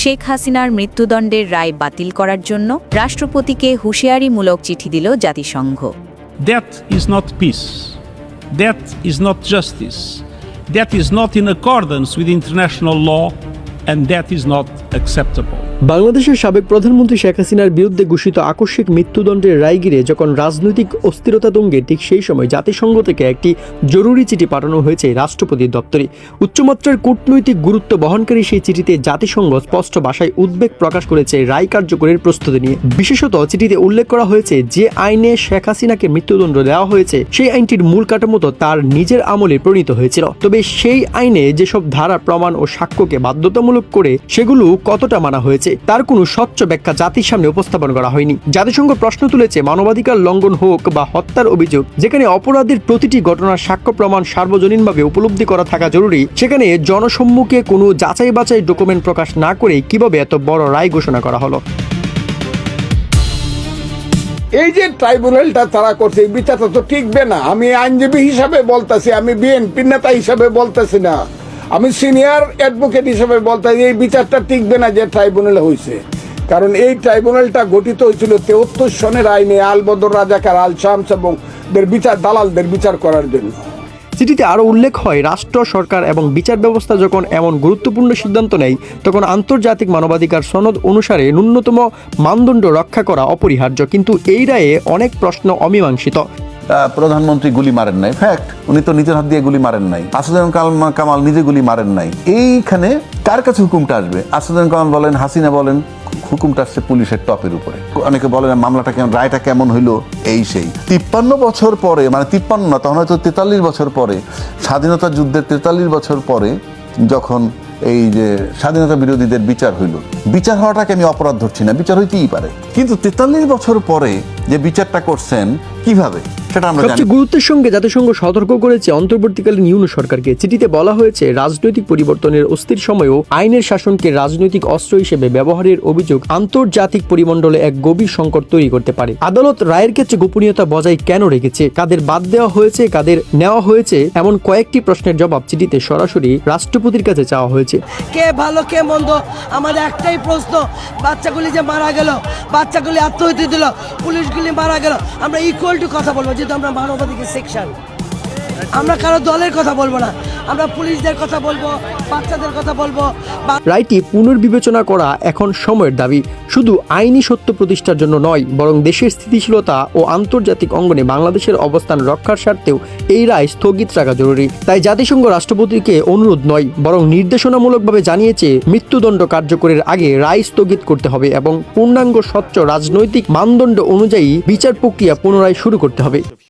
শেখ হাসিনার মৃত্যুদণ্ডের রায় বাতিল করার জন্য রাষ্ট্রপতিকে হুঁশিয়ারিমূলক চিঠি দিল জাতিসংঘ That is not peace. That is not justice. That is not in accordance with international law, and that is not acceptable. বাংলাদেশের সাবেক প্রধানমন্ত্রী শেখ হাসিনার বিরুদ্ধে ঘোষিত আকস্মিক মৃত্যুদণ্ডের রায় ঘিরে যখন রাজনৈতিক অস্থিরতা দঙ্গে ঠিক সেই সময় জাতিসংঘ থেকে একটি জরুরি চিঠি পাঠানো হয়েছে রাষ্ট্রপতির দপ্তরে। উচ্চমাত্রার কূটনৈতিক গুরুত্ব বহনকারী সেই চিঠিতে জাতিসংঘ স্পষ্ট ভাষায় উদ্বেগ প্রকাশ করেছে রায় কার্যকরের প্রস্তুতি নিয়ে। বিশেষত চিঠিতে উল্লেখ করা হয়েছে, যে আইনে শেখ হাসিনাকে মৃত্যুদণ্ড দেওয়া হয়েছে, সেই আইনটির মূল কাঠামো তার নিজের আমলে প্রণীত হয়েছিল। তবে সেই আইনে যেসব ধারা, প্রমাণ ও সাক্ষ্যকে বাধ্যতামূলক করে, সেগুলো কতটা মানা হয়েছে তার কোনো স্বচ্ছ ব্যাখ্যা জাতির সামনে উপস্থাপন করা হয়নি। জাতিসংঘ প্রশ্ন তুলেছে, মানবাধিকার লঙ্ঘন হোক বা হত্যার অভিযোগ, যেখানে অপরাধের প্রতিটি ঘটনার সাক্ষ্য প্রমাণ সার্বজনীনভাবে উপলব্ধি করা থাকা জরুরি, সেখানে জনসম্মুখে কোনো যাচাই বাছাই ডকুমেন্ট প্রকাশ না করে কীভাবে এত বড় রায় ঘোষণা করা হলো। এই যে ট্রাইব্যুনালটা তারা করছে, এই বিচারটা তো টিকবে না। আমি আইনজীবী হিসাবে বলতেছি, আমি বিএনপি নেতা হিসাবে বলতেছি না। আমি সিনিয়র অ্যাডভোকেট হিসাবে বলতেছি এই বিচারটা টিকবে না যে ট্রাইব্যুনালে হয়েছে কারণ এই ট্রাইব্যুনালটা গঠিত হয়েছিল তেহত্তর সনের আইনে আলবদর রাজাকার, আল শামস এবং বিচার, দালালদের বিচার করার জন্য। চিঠিতে আরও উল্লেখ হয়, রাষ্ট্র, সরকার এবং বিচার ব্যবস্থা যখন এমন গুরুত্বপূর্ণ সিদ্ধান্ত নেয়, তখন আন্তর্জাতিক মানবাধিকার সনদ অনুসারে ন্যূনতম মানদণ্ড রক্ষা করা অপরিহার্য। কিন্তু এই রায়ে অনেক প্রশ্ন অমীমাংসিত। প্রধানমন্ত্রী গুলি মারেন নাই। ফ্যাক্ট উনি তো নিজের হাত দিয়ে গুলি মারেন নাই। কালাম কামাল নিজে গুলি মারেন নাই। এইখানে কার কাছে হুকুমটা আসবে? আসাদুল কামাল বলেন, হাসিনা বলেন, হুকুমটা আসছে পুলিশের টপের উপরে। অনেকে বলেন, মামলাটা কেমন, রায়টা কেমন হইল? এই সেই। তিপ্পান্ন বছর পরে মানে তিপ্পান্ন না, তখন হয়তো তেতাল্লিশ বছর পরে, স্বাধীনতা যুদ্ধের তেতাল্লিশ বছর পরে যখন এই যে স্বাধীনতা বিরোধীদের বিচার হইল। বিচার হওয়াটাকে আমি অপরাধ ধরছি না, বিচার হইতেই পারে। কিন্তু তেতাল্লিশ বছর পরে যে বিচারটা করছেন কীভাবে? সেটা আমরা জানি। গুরুত্বের সঙ্গে জাতিসংঘ সতর্ক করেছে অন্তর্বর্তীকালীন ইউনো সরকারকে। চিঠিতে বলা হয়েছে রাজনৈতিক পরিবর্তনের অস্থির সময়েও আইনের শাসনকে রাজনৈতিক অস্ত্র হিসেবে ব্যবহারের অভিযোগ আন্তর্জাতিক পরিমণ্ডলে এক গভীর সংকট তৈরি করতে পারে। আদালত রায়ের ক্ষেত্রে গোপনীয়তা বজায় কেন রেখেছে? কাদের বাদ দেওয়া হয়েছে কাদের নেওয়া হয়েছে এমন কয়েকটি প্রশ্নের জবাব চিঠিতে সরাসরি রাষ্ট্রপতির কাছে চাওয়া হয়েছে। কে ভালো কে মন্দ? আমাদের একটাই প্রশ্ন বাচ্চাগুলি যে মারা গেল বাচ্চাগুলি আত্মহত্যা দিল পুলিশগুলি মারা গেল। আমরা ইকুয়াল টু কথা বলব, যেহেতু আমরা মানবাধিকার সেকশন আমরা কারও দলের কথা বলব না। আমরা পুলিশদের কথা বলব, বাচ্চাদের কথা বলব। রায়টি পুনর্বিবেচনা করা এখন সময়ের দাবি। শুধু আইনি সত্য প্রতিষ্ঠার জন্য নয়, বরং দেশের স্থিতিশীলতা ও আন্তর্জাতিক অঙ্গনে বাংলাদেশের অবস্থান রক্ষার স্বার্থেও এই রায় স্থগিত রাখা জরুরি। তাই জাতিসংঘ রাষ্ট্রপতিকে অনুরোধ নয়, বরং নির্দেশনামূলকভাবে জানিয়েছে, মৃত্যুদণ্ড কার্যকরের আগে রায় স্থগিত করতে হবে এবং পূর্ণাঙ্গ স্বচ্ছ রাজনৈতিক মানদণ্ড অনুযায়ী বিচার প্রক্রিয়া পুনরায় শুরু করতে হবে।